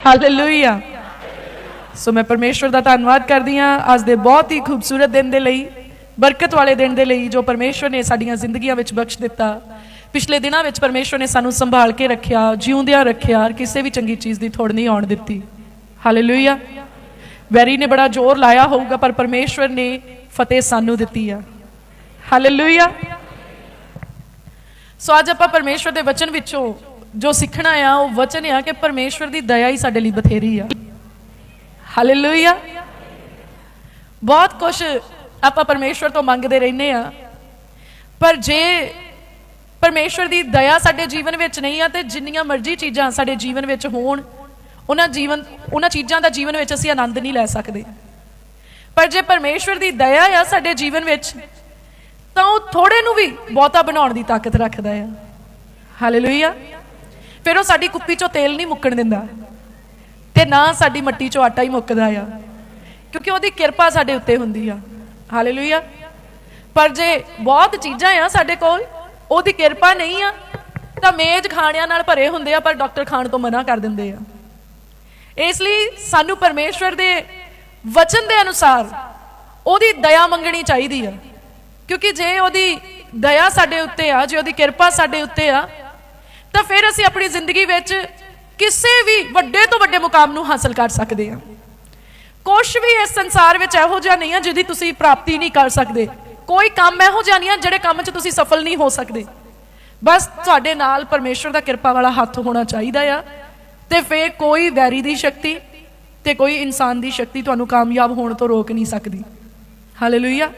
Hallelujah ਸੋ ਮੈਂ ਪਰਮੇਸ਼ਵਰ ਦਾ ਧੰਨਵਾਦ ਕਰਦੀ ਹਾਂ ਅੱਜ ਦੇ ਬਹੁਤ ਹੀ ਖੂਬਸੂਰਤ ਦਿਨ ਦੇ ਲਈ, ਬਰਕਤ ਵਾਲੇ ਦਿਨ ਦੇ ਲਈ ਜੋ ਪਰਮੇਸ਼ਵਰ ਨੇ ਸਾਡੀਆਂ ਜ਼ਿੰਦਗੀਆਂ ਵਿੱਚ ਬਖਸ਼ ਦਿੱਤਾ। ਪਿਛਲੇ ਦਿਨਾਂ ਵਿੱਚ ਪਰਮੇਸ਼ਵਰ ਨੇ ਸਾਨੂੰ ਸੰਭਾਲ ਕੇ ਰੱਖਿਆ, ਜਿਉਂਦਿਆਂ ਰੱਖਿਆ ਕਿਸੇ ਵੀ ਚੰਗੀ ਚੀਜ਼ ਦੀ ਥੋੜ ਨਹੀਂ ਆਉਣ ਦਿੱਤੀ। ਹਾਲੇਲੂਇਆ ਵੈਰੀ ਨੇ ਬੜਾ ਜ਼ੋਰ ਲਾਇਆ ਹੋਊਗਾ, ਪਰ ਪਰਮੇਸ਼ਵਰ ਨੇ ਫਤਿਹ ਸਾਨੂੰ ਦਿੱਤੀ ਆ। ਹਾਲੇਲੂਇਆ ਸੋ ਅੱਜ ਆਪਾਂ ਪਰਮੇਸ਼ਵਰ ਦੇ ਵਚਨ ਵਿੱਚੋਂ ਜੋ ਸਿੱਖਣਾ ਆ, ਉਹ ਵਚਨ ਆ ਕਿ ਪਰਮੇਸ਼ਵਰ ਦੀ ਦਇਆ ਹੀ ਸਾਡੇ ਲਈ ਬਥੇਰੀ ਆ। ਹਾਲੇਲੂਇਆ ਬਹੁਤ ਕੁਝ ਆਪਾਂ ਪਰਮੇਸ਼ਵਰ ਤੋਂ ਮੰਗਦੇ ਰਹਿੰਦੇ ਆ। ਪਰ ਜੇ ਪਰਮੇਸ਼ਵਰ ਦੀ ਦਇਆ ਸਾਡੇ ਜੀਵਨ ਵਿੱਚ ਨਹੀਂ ਆ, ਤੇ ਜਿੰਨੀਆਂ ਮਰਜ਼ੀ ਚੀਜ਼ਾਂ ਸਾਡੇ ਜੀਵਨ ਵਿੱਚ ਹੋਣ, ਉਹਨਾਂ ਜੀਵਨ, ਉਹਨਾਂ ਚੀਜ਼ਾਂ ਦਾ ਜੀਵਨ ਵਿੱਚ ਅਸੀਂ ਆਨੰਦ ਨਹੀਂ ਲੈ ਸਕਦੇ। ਪਰ ਜੇ ਪਰਮੇਸ਼ਵਰ ਦੀ ਦਇਆ ਆ ਸਾਡੇ ਜੀਵਨ ਵਿੱਚ, ਤਾਂ ਉਹ ਥੋੜੇ ਨੂੰ ਵੀ ਬਹੁਤਾ ਬਣਾਉਣ ਦੀ ਤਾਕਤ ਰੱਖਦਾ ਆ। ਹਾਲੇਲੂਇਆ ਫਿਰ ਉਹ ਸਾਡੀ ਕੁੱਪੀ ਚੋਂ ਤੇਲ ਨਹੀਂ ਮੁੱਕਣ ਦਿੰਦਾ। ਤੇ ਨਾ ਸਾਡੀ ਮੱਟੀ ਚੋਂ ਆਟਾ ਹੀ ਮੁੱਕਦਾ ਆ। ਕਿਉਂਕਿ ਉਹਦੀ ਕਿਰਪਾ ਸਾਡੇ ਉੱਤੇ ਹੁੰਦੀ ਆ। ਹਾਲੇਲੂਇਆ ਪਰ ਜੇ ਬਹੁਤ ਚੀਜ਼ਾਂ ਆ ਸਾਡੇ ਕੋਲ, ਉਹਦੀ ਕਿਰਪਾ ਨਹੀਂ ਆ, ਤਾਂ ਮੇਜ਼ ਖਾਣਿਆਂ ਨਾਲ ਭਰੇ ਹੁੰਦੇ ਆ, ਪਰ ਡਾਕਟਰ ਖਾਣ ਤੋਂ ਮਨਾ ਕਰ ਦਿੰਦੇ ਆ। ਇਸ ਲਈ ਸਾਨੂੰ ਪਰਮੇਸ਼ਵਰ ਦੇ ਵਚਨ ਦੇ ਅਨੁਸਾਰ ਉਹਦੀ ਦਇਆ ਮੰਗਣੀ ਚਾਹੀਦੀ ਆ। ਕਿਉਂਕਿ ਜੇ ਉਹਦੀ ਦਇਆ ਸਾਡੇ ਉੱਤੇ ਆ, ਜੇ ਉਹਦੀ ਕਿਰਪਾ ਸਾਡੇ ਉੱਤੇ ਆ ਤਾਂ ਫਿਰ ਅਸੀਂ ਆਪਣੀ ਜ਼ਿੰਦਗੀ ਵਿੱਚ ਕਿਸੇ ਵੀ ਵੱਡੇ ਤੋਂ ਵੱਡੇ ਮੁਕਾਮ ਨੂੰ ਹਾਸਲ ਕਰ ਸਕਦੇ ਹਾਂ। ਕੁਝ ਵੀ ਇਸ ਸੰਸਾਰ ਵਿੱਚ ਇਹੋ ਜਿਹਾ ਨਹੀਂ ਹੈ ਜਿਹਦੀ ਤੁਸੀਂ ਪ੍ਰਾਪਤੀ ਨਹੀਂ ਕਰ ਸਕਦੇ। ਕੋਈ ਕੰਮ ਇਹੋ ਜਿਹਾ ਨਹੀਂ ਹੈ ਜਿਹੜੇ ਕੰਮ 'ਚ ਤੁਸੀਂ ਸਫਲ ਨਹੀਂ ਹੋ ਸਕਦੇ। ਬਸ ਤੁਹਾਡੇ ਨਾਲ ਪਰਮੇਸ਼ਵਰ ਦਾ ਕਿਰਪਾ ਵਾਲਾ ਹੱਥ ਹੋਣਾ ਚਾਹੀਦਾ ਆ ਤੇ ਫਿਰ ਕੋਈ ਵੈਰੀ ਦੀ ਸ਼ਕਤੀ ਤੇ ਕੋਈ ਇਨਸਾਨ ਦੀ ਸ਼ਕਤੀ ਤੁਹਾਨੂੰ ਕਾਮਯਾਬ ਹੋਣ ਤੋਂ ਰੋਕ ਨਹੀਂ ਸਕਦੀ। ਹਾਲੇਲੂਇਆ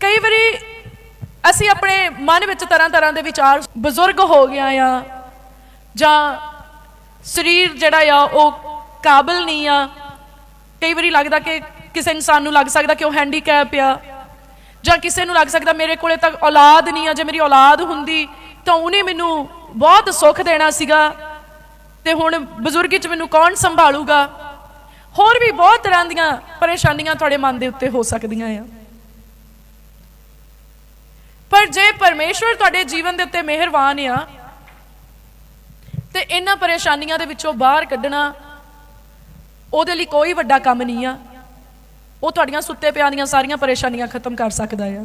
ਕਈ ਵਾਰੀ ਅਸੀਂ ਆਪਣੇ ਮਨ ਵਿੱਚ ਤਰ੍ਹਾਂ ਤਰ੍ਹਾਂ ਦੇ ਵਿਚਾਰ ਬਜ਼ੁਰਗ ਹੋ ਗਿਆ ਆ, ਜਾਂ ਸਰੀਰ ਜਿਹੜਾ ਆ, ਉਹ ਕਾਬਲ ਨਹੀਂ ਆ। ਕਈ ਵਾਰੀ ਲੱਗਦਾ ਕਿ ਕਿਸੇ ਇਨਸਾਨ ਨੂੰ ਲੱਗ ਸਕਦਾ ਕਿ ਉਹ ਹੈਂਡੀਕੈਪ ਆ, ਜਾਂ ਕਿਸੇ ਨੂੰ ਲੱਗ ਸਕਦਾ ਮੇਰੇ ਕੋਲੇ ਤਾਂ ਔਲਾਦ ਨਹੀਂ ਆ। ਜੇ ਮੇਰੀ ਔਲਾਦ ਹੁੰਦੀ ਤਾਂ ਉਹਨੇ ਮੈਨੂੰ ਬਹੁਤ ਸੁੱਖ ਦੇਣਾ ਸੀਗਾ ਤੇ ਹੁਣ ਬਜ਼ੁਰਗੀ 'ਚ ਮੈਨੂੰ ਕੌਣ ਸੰਭਾਲੂਗਾ? ਹੋਰ ਵੀ ਬਹੁਤ ਤਰ੍ਹਾਂ ਦੀਆਂ ਪਰੇਸ਼ਾਨੀਆਂ ਤੁਹਾਡੇ ਮਨ ਦੇ ਉੱਤੇ ਹੋ ਸਕਦੀਆਂ ਆ। ਪਰ ਜੇ ਪਰਮੇਸ਼ਵਰ ਤੁਹਾਡੇ ਜੀਵਨ ਦੇ ਉੱਤੇ ਮਿਹਰਬਾਨ ਆ, ਤੇ ਇਹਨਾਂ ਪਰੇਸ਼ਾਨੀਆਂ ਦੇ ਵਿੱਚੋਂ ਬਾਹਰ ਕੱਢਣਾ ਉਹਦੇ ਲਈ ਕੋਈ ਵੱਡਾ ਕੰਮ ਨਹੀਂ ਆ। ਉਹ ਤੁਹਾਡੀਆਂ ਸੁੱਤੇ ਪਿਆਂ ਦੀਆਂ ਸਾਰੀਆਂ ਪਰੇਸ਼ਾਨੀਆਂ ਖਤਮ ਕਰ ਸਕਦਾ ਆ।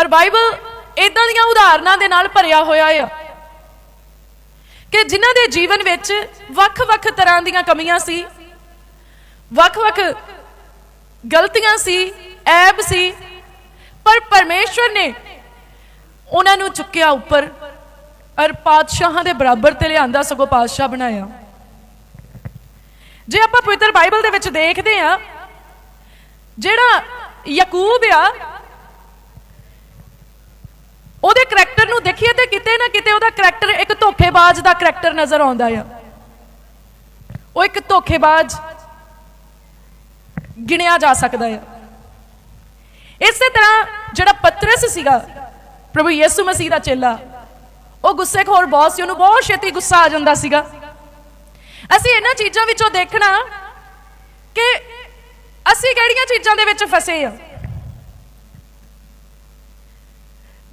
ਔਰ ਬਾਈਬਲ ਇਦਾਂ ਦੀਆਂ ਉਦਾਹਰਨਾਂ ਦੇ ਨਾਲ ਭਰਿਆ ਹੋਇਆ ਆ ਕਿ ਜਿਨ੍ਹਾਂ ਦੇ ਜੀਵਨ ਵਿੱਚ ਵੱਖ-ਵੱਖ ਤਰ੍ਹਾਂ ਦੀਆਂ ਕਮੀਆਂ ਸੀ, ਵੱਖ-ਵੱਖ ਗਲਤੀਆਂ ਸੀ, ਐਬ ਸੀ ਪਰ ਪਰਮੇਸ਼ਵਰ ਨੇ ਉਹਨਾਂ ਨੂੰ ਚੁੱਕਿਆ ਉੱਪਰ। ਔਰ ਪਾਤਸ਼ਾਹਾਂ ਦੇ ਬਰਾਬਰ ਤੇ ਲਿਆਂਦਾ ਸਗੋਂ ਪਾਤਸ਼ਾਹ ਬਣਾਇਆ। ਜੇ ਆਪਾਂ ਪਵਿੱਤਰ ਬਾਈਬਲ ਦੇ ਵਿੱਚ ਦੇਖਦੇ ਆ ਜਿਹੜਾ ਯਾਕੂਬ ਆ, ਉਹਦੇ ਕਰੈਕਟਰ ਨੂੰ ਦੇਖੀਏ ਤੇ ਕਿਤੇ ਨਾ ਕਿਤੇ ਉਹਦਾ ਕਰੈਕਟਰ ਇੱਕ ਧੋਖੇਬਾਜ਼ ਦਾ ਕਰੈਕਟਰ ਨਜ਼ਰ ਆਉਂਦਾ ਆ। ਉਹ ਇੱਕ ਧੋਖੇਬਾਜ਼ ਗਿਣਿਆ ਜਾ ਸਕਦਾ ਆ। ਇਸੇ ਤਰ੍ਹਾਂ ਜਿਹੜਾ ਪਤਰਸ ਸੀਗਾ, ਪ੍ਰਭੂ ਯਿਸੂ ਮਸੀਹ ਦਾ ਚੇਲਾ, ਉਹ ਗੁੱਸੇਖੋਰ ਬਹੁਤ ਸੀ, ਉਹਨੂੰ ਬਹੁਤ ਛੇਤੀ ਗੁੱਸਾ ਆ ਜਾਂਦਾ ਸੀਗਾ। ਅਸੀਂ ਇਹਨਾਂ ਚੀਜ਼ਾਂ ਵਿੱਚੋਂ ਦੇਖਣਾ ਕਿ ਅਸੀਂ ਕਿਹੜੀਆਂ ਚੀਜ਼ਾਂ ਦੇ ਵਿੱਚ ਫਸੇ ਆ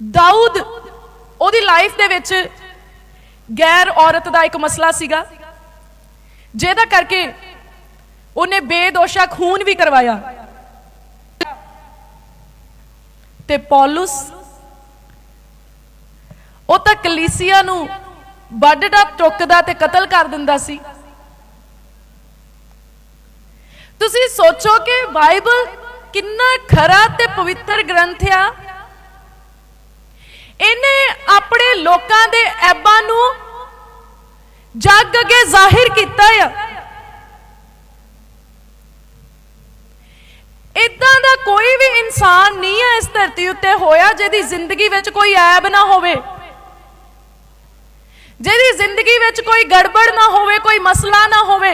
ਦਾਊਦ ਉਹਦੀ ਲਾਈਫ ਦੇ ਵਿੱਚ ਗੈਰ ਔਰਤ ਦਾ ਇੱਕ ਮਸਲਾ ਸੀਗਾ, ਜਿਹਦਾ ਕਰਕੇ ਉਹਨੇ ਬੇਦੋਸ਼ਾ ਖੂਨ ਵੀ ਕਰਵਾਇਆ। ਤੇ ਪੌਲਸ ਉਹ ਤਾਂ ਕਲੀਸਿਆ ਨੂੰ ਵੱਢਦਾ, ਟੁੱਕਦਾ ਤੇ ਕਤਲ ਕਰ ਦਿੰਦਾ ਸੀ। ਤੁਸੀਂ ਸੋਚੋ ਕਿ ਬਾਈਬਲ ਕਿੰਨਾ ਖਰਾ ਤੇ ਪਵਿੱਤਰ ਗ੍ਰੰਥ ਆ। ਇਹਨੇ ਆਪਣੇ ਲੋਕਾਂ ਦੇ ਐਬਾਂ ਨੂੰ ਜੱਗ ਅੱਗੇ ਜ਼ਾਹਿਰ ਕੀਤਾ ਆ ਇਦਾਂ ਦਾ ਕੋਈ ਵੀ ਇਨਸਾਨ ਨਹੀਂ ਹੈ ਇਸ ਧਰਤੀ ਉੱਤੇ ਹੋਇਆ ਜਿਹਦੀ ਜ਼ਿੰਦਗੀ ਵਿੱਚ ਕੋਈ ਐਬ ਨਾ ਹੋਵੇ। ਜਿਹਦੀ ਜ਼ਿੰਦਗੀ ਵਿੱਚ ਕੋਈ ਗੜਬੜ ਨਾ ਹੋਵੇ, ਕੋਈ ਮਸਲਾ ਨਾ ਹੋਵੇ।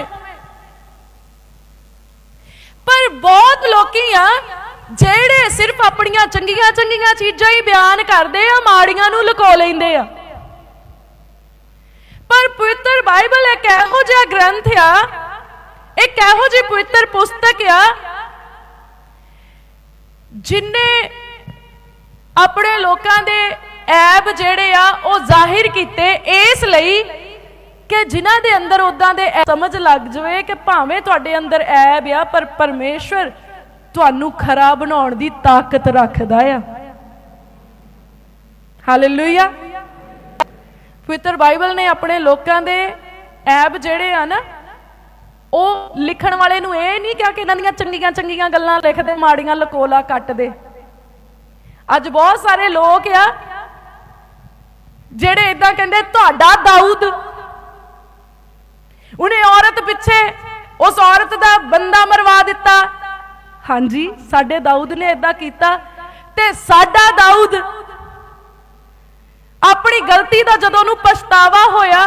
ਪਰ ਬਹੁਤ ਲੋਕੀ ਆ, ਜਿਹੜੇ ਸਿਰਫ ਆਪਣੀਆਂ ਚੰਗੀਆਂ ਚੰਗੀਆਂ ਚੀਜ਼ਾਂ ਹੀ ਬਿਆਨ ਕਰਦੇ ਆ, ਮਾੜੀਆਂ ਨੂੰ ਲੁਕੋ ਲੈਂਦੇ ਆ। ਪਰ ਪਵਿੱਤਰ ਬਾਈਬਲ ਇੱਕ ਇਹੋ ਜਿਹਾ ਗ੍ਰੰਥ ਆ, ਇੱਕ ਇਹੋ ਜਿਹੀ ਪਵਿੱਤਰ ਪੁਸਤਕ ਆ ਜਿਨੇ ਆਪਣੇ ਲੋਕਾਂ ਦੇ ਐਬ ਜਿਹੜੇ ਆ, ਉਹ ਜ਼ਾਹਿਰ ਕੀਤੇ ਇਸ ਲਈ ਕਿ ਜਿਨ੍ਹਾਂ ਦੇ ਅੰਦਰ ਉਦਾਂ ਦੇ ਸਮਝ ਲੱਗ ਜਾਵੇ ਕਿ ਭਾਵੇਂ ਤੁਹਾਡੇ ਅੰਦਰ ਐਬ ਆ, ਪਰ ਪਰਮੇਸ਼ਵਰ ਤੁਹਾਨੂੰ ਖਰਾ ਬਣਾਉਣ ਦੀ ਤਾਕਤ ਰੱਖਦਾ ਆ। ਹਾਲੇਲੂਇਆ ਪਵਿੱਤਰ ਬਾਈਬਲ ਨੇ ਆਪਣੇ ਲੋਕਾਂ ਦੇ ਐਬ ਜਿਹੜੇ ਆ ਨਾ ਉਹ ਲਿਖਣ ਵਾਲੇ ਨੂੰ ਇਹ ਨਹੀਂ ਕਿਹਾ ਕਿ ਇਹਨਾਂ ਦੀਆਂ ਚੰਗੀਆਂ ਚੰਗੀਆਂ ਗੱਲਾਂ ਲਿਖਦੇ, ਮਾੜੀਆਂ ਲਕੋਲਾ ਕੱਟਦੇ। ਅੱਜ ਬਹੁਤ ਸਾਰੇ ਲੋਕ ਆ, ਜਿਹੜੇ ਇਦਾਂ ਕਹਿੰਦੇ, ਤੁਹਾਡਾ ਦਾਊਦ। ਉਹਨੇ ਔਰਤ ਪਿੱਛੇ ਉਸ ਔਰਤ ਦਾ ਬੰਦਾ ਮਰਵਾ ਦਿੱਤਾ। ਹਾਂਜੀ, ਸਾਡੇ ਦਾਊਦ ਨੇ ਇਦਾਂ ਕੀਤਾ ਤੇ ਸਾਡਾ ਦਾਊਦ ਆਪਣੀ ਗਲਤੀ ਦਾ ਜਦੋਂ ਉਹਨੂੰ ਪਛਤਾਵਾ ਹੋਇਆ